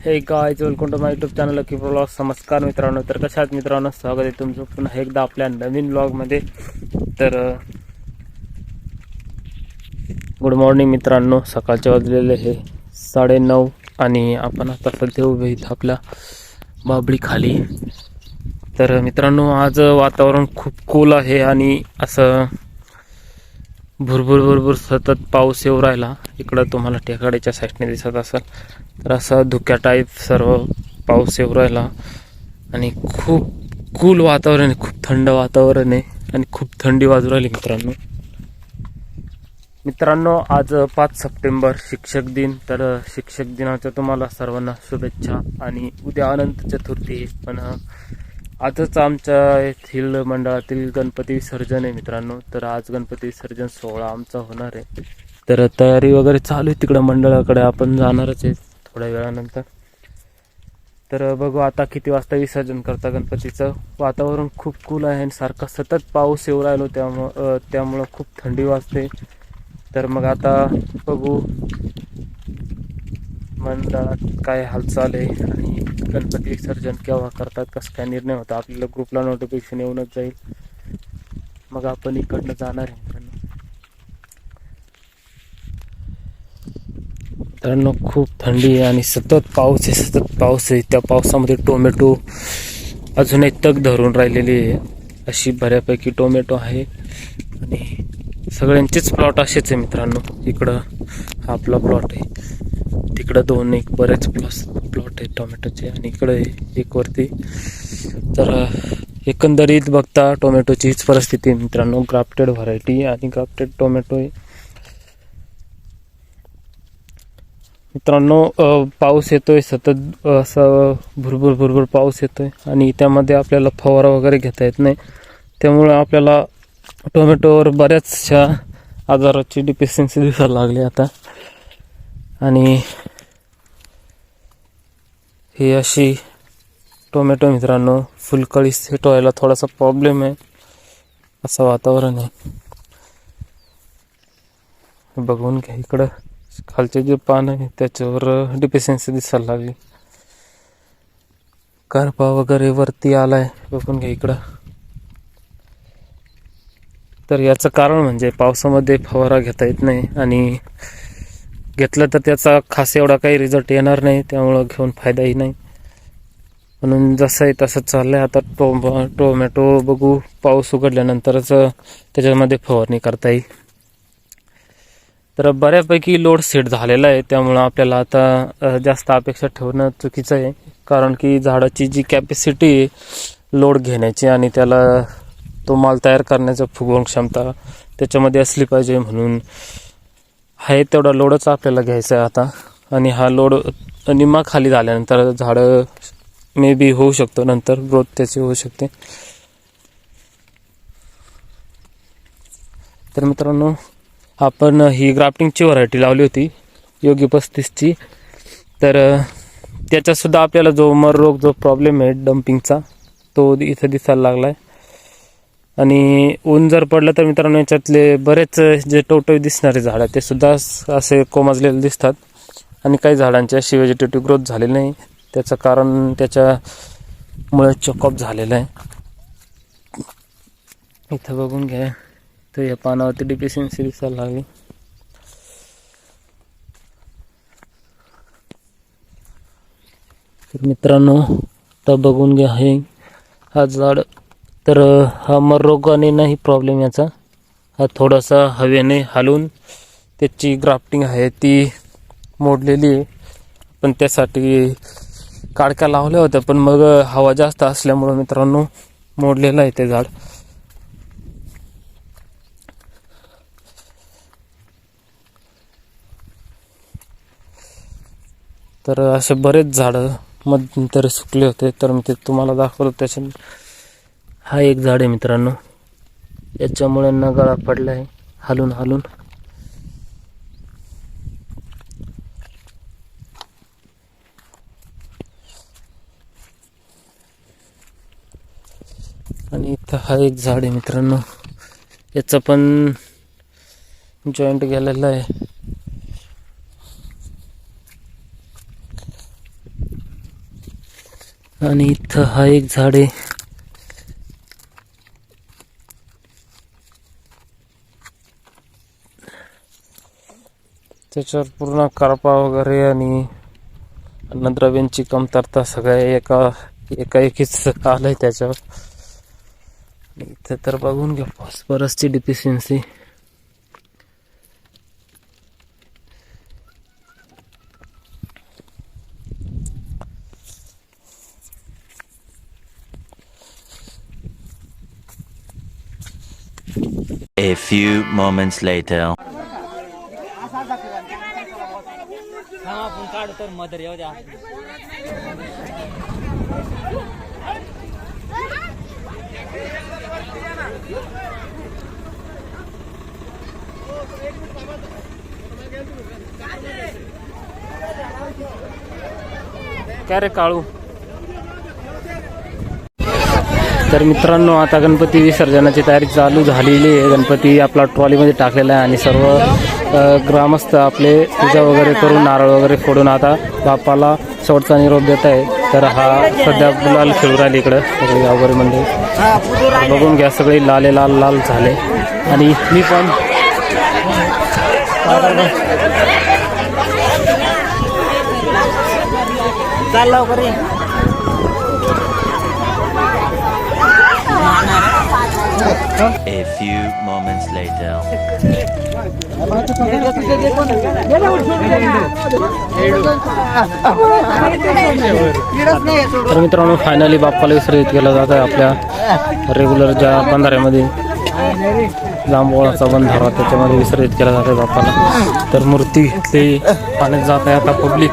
हे guys welcome to my YouTube channel की blog नमस्कार मित्रांनो. तर कशा मित्रांनो? स्वागत आहे तुमचं पुन्हा एकदा आपल्या नवीन ब्लॉगमध्ये तर गुड मॉर्निंग मित्रांनो. सकाळचे वाजलेले हे साडेनऊ आणि आपण आता सध्या उभे इथं आपल्या बाबळी खाली तर मित्रांनो आज वातावरण खूप कूल आहे आणि असं भुरभुर भुरभुर सतत पाऊस येऊ राहिला. इकडं तुम्हाला टेकाडीच्या साईडने दिसत असेल तर असा धुक्या टाईप सर्व पाऊस येऊ राहिला. आणि खूप कूल वातावरण आहे खूप थंड वातावरण आहे आणि खूप थंडी वाजू राहिली मित्रांनो. मित्रांनो आज पाच सप्टेंबर शिक्षक दिन. तर शिक्षक दिनाच्या तुम्हाला सर्वांना शुभेच्छा आणि उद्या अनंत चतुर्थी पण आजच आमच्या येथील मंडळातील गणपती विसर्जन आहे मित्रांनो. तर आज गणपती विसर्जन सोहळा आमचा होणार आहे. तर तयारी वगैरे चालू आहे तिकडं मंडळाकडे. आपण जाणारच आहे थोड्या वेळानंतर. तर बघू आता किती वाजता विसर्जन करता गणपतीचं. वातावरण खूप कूल आहे आणि सारखा सतत पाऊस येऊ राहिलो त्यामुळं त्यामुळं खूप थंडी वाजते. तर मग आता बघू मंडळात काय हालचाल आहे आणि गणपती विसर्जन केव्हा करतात कसं काय निर्णय होता? आपल्याला ग्रुपला नोटिफिकेशन येऊनच जाईल. मग आपण इकडनं जाणार आहे मित्रांनो. खूप थंडी आहे आणि सतत पाऊस आहे सतत पाऊस आहे. त्या पावसामध्ये टोमॅटो अजूनही तग धरून राहिलेली आहे. अशी बऱ्यापैकी टोमॅटो आहे. आणि सगळ्यांचेच प्लॉट असेच आहे मित्रांनो. इकडं हा आपला प्लॉट आहे. तिकडं दोन एक बरेच प्लॉस प्लॉट आहेत टोमॅटोचे आणि इकडे एक वरती. तर एकंदरीत बघता टोमॅटोची हीच परिस्थिती मित्रांनो. ग्राफ्टेड व्हरायटी आणि ग्राफ्टेड टोमॅटो आहे. मित्रांनो पाऊस येतोय सतत असं भुरभुर भुरभुर पाऊस येतोय आणि त्यामध्ये आपल्याला फवारा वगैरे घेता येत नाही. त्यामुळे आपल्याला टोमॅटोवर बऱ्याचशा आजाराची डिफिशियन्सी दिसायला लागली आता. आणि ही अशी टोमॅटो मित्रांनो फुलकळी सेट व्हायला थोडासा प्रॉब्लेम आहे असं वातावरण आहे. बघून घ्या इकडं खालचे जे पान आहे त्याच्यावर डिफिशियन्सी दिसायला लागली. करपा वगैरे वरती आलाय बघून घ्या इकडं. तर याचं कारण म्हणजे पावसामध्ये फवारा घेता येत नाही आणि घेतलं तर त्याचा खास एवढा काही रिझल्ट येणार नाही त्यामुळं घेऊन फायदाही नाही. म्हणून जसं आहे तसं चाललं आहे आता टो टोमॅटो बघू. पाऊस उघडल्यानंतरच त्याच्यामध्ये फवारणी करता येईल. तर बऱ्यापैकी लोड सेट झालेला आहे. त्यामुळं आपल्याला आता जास्त अपेक्षा ठेवणं चुकीचं आहे. कारण की झाडाची जी कॅपॅसिटी आहे लोड घेण्याची आणि त्याला तो माल तयार करण्याचं फुगवण क्षमता त्याच्यामध्ये असली पाहिजे म्हणून आहे तेवढा लोडच आपल्याला घ्यायचा आहे आता. आणि हा लोड निम्मा खाली झाल्यानंतर झाडं मे बी होऊ शकतो नंतर ग्रोथ त्याची होऊ शकते. तर मित्रांनो आपण ही ग्राफ्टिंगची व्हरायटी लावली होती योगी पस्तीसची. तर त्याच्यातसुद्धा आपल्याला जो मर रोग जो प्रॉब्लेम आहे डम्पिंगचा तो इथं दिसायला लागला आहे आणि ऊन जर पडलं तर मित्रांनो याच्यातले बरेच जे टवटवी दिसणारे झाड आहेत ते सुद्धा असे कोमाजलेले दिसतात. आणि काही झाडांच्या अशी व्हेजिटेटिव्ह ग्रोथ झालेली नाही. त्याचं कारण त्याच्यामुळे चॉकअप झालेलं आहे. इथं बघून घ्या. तर या पानावरती डिफिशियन्सी दिसायला लागली. तर मित्रांनो तर बघून घ्या हे. हा झाड तर हा मररोगाने नाही प्रॉब्लेम याचा. हा थोडासा हवेने हलवून त्याची ग्राफ्टिंग आहे ती मोडलेली आहे. पण त्यासाठी काडक्या लावल्या होत्या पण मग हवा जास्त असल्यामुळं मित्रांनो मोडलेलं आहे ते झाड. तर असे बरेच झाडं मध्यंतरी सुकले होते तर मी ते तुम्हाला दाखवलं त्याच्या हा एक झाड आहे मित्रांनो. याच्यामुळे नगाळा पडला आहे हालून हालून. आणि इथं हा एक झाड आहे मित्रांनो. याचं पण जॉईंट गेलेलं आहे. आणि इथं हा एक झाड आहे. त्याच्यावर पूर्ण करपा वगैरे आणि अन्नद्रव्यांची कमतरता सगळ्या एका एकाएकीच आलंय त्याच्यावर इथे इथं तर बघून घ्या फॉस्फरसची deficiency A few moments later. आपण काढू तर मदर येऊ द्या. काय रे काळू? तर मित्रांनो आता गणपती विसर्जनाची तयारी चालू झालेली आहे. गणपती आपला ट्रॉलीमध्ये टाकलेला आहे आणि सर्व ग्रामस्थ आपले पूजा वगैरे करून नारळ वगैरे फोडून आता बापाला शेवटचा निरोप देत आहे. तर हा सध्या गुलाल खेळू राहिले इकडं सगळे गावकरी म्हणजे बघून घ्या सगळे लाले लाल लाल झाले. आणि मी पण चाल A few moments later. तर मित्रांनो फायनली बाप्पाला विसर्जित केलं जात आहे आपल्या रेग्युलर ज्या बंधाऱ्यामध्ये. लांबोळाचा बंधारा त्याच्यामध्ये विसर्जित केला जात आहे बाप्पाला. तर मूर्ती घेतली पाण्यात जात आहे आता पब्लिक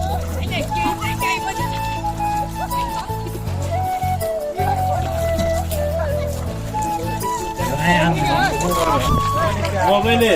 Móvele.